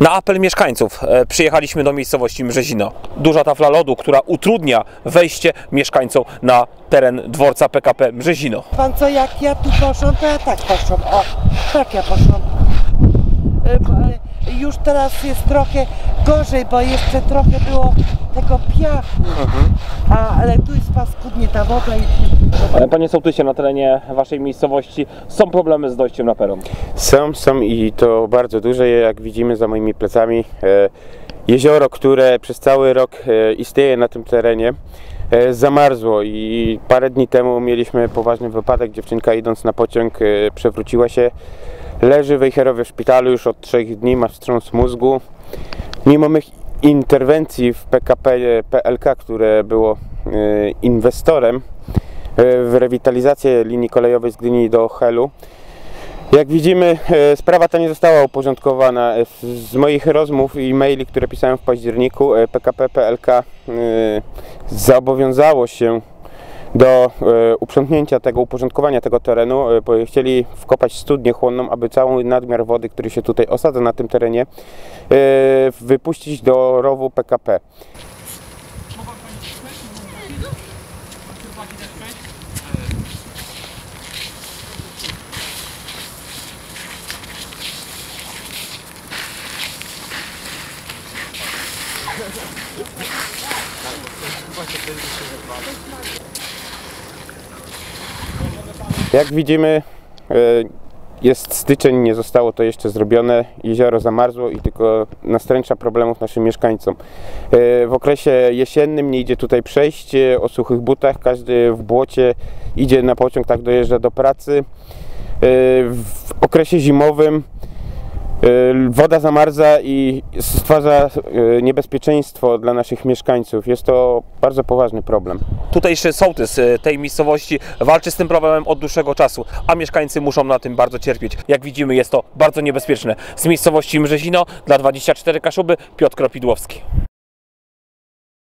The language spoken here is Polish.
Na apel mieszkańców e, przyjechaliśmy do miejscowości Mrzezino. Duża tafla lodu, która utrudnia wejście mieszkańcom na teren dworca PKP Mrzezino. Pan co, jak ja tu poszłam, to ja tak poszłam. O, tak ja poszłam. Ale Już teraz jest trochę gorzej, bo jeszcze trochę było tego piachu. A, ale tu jest paskudnie ta woda i... E, Panie sołtysie, na terenie waszej miejscowości są problemy z dojściem na peron. Są, są i to bardzo duże, jak widzimy za moimi plecami. E, jezioro, które przez cały rok e, istnieje na tym terenie, e, zamarzło i parę dni temu mieliśmy poważny wypadek. Dziewczynka idąc na pociąg przewróciła się. Leży Wejherowie w szpitalu już od trzech dni, ma wstrząs mózgu. Mimo mych interwencji w PKP PLK, które było e, inwestorem e, w rewitalizację linii kolejowej z Gdyni do Helu, jak widzimy, e, sprawa ta nie została uporządkowana. Z- moich rozmów i maili, które pisałem w październiku, PKP PLK zobowiązało się do e, uprzątnięcia tego, uporządkowania tego terenu, e, chcieli wkopać studnię chłonną, aby cały nadmiar wody, który się tutaj osadza na tym terenie, e, wypuścić do rowu PKP. Jak widzimy, e, jest styczeń, nie zostało to jeszcze zrobione. Jezioro zamarzło i tylko nastręcza problemów naszym mieszkańcom. E, W okresie jesiennym nie idzie tutaj przejść e, o suchych butach. Każdy w błocie idzie na pociąg, tak dojeżdża do pracy. W okresie zimowym woda zamarza i stwarza e, niebezpieczeństwo dla naszych mieszkańców. Jest to bardzo poważny problem. Tutejszy sołtys e, tej miejscowości walczy z tym problemem od dłuższego czasu, a mieszkańcy muszą na tym bardzo cierpieć. Jak widzimy, jest to bardzo niebezpieczne. Z miejscowości Mrzezino dla 24 Kaszuby Piotr Kropidłowski.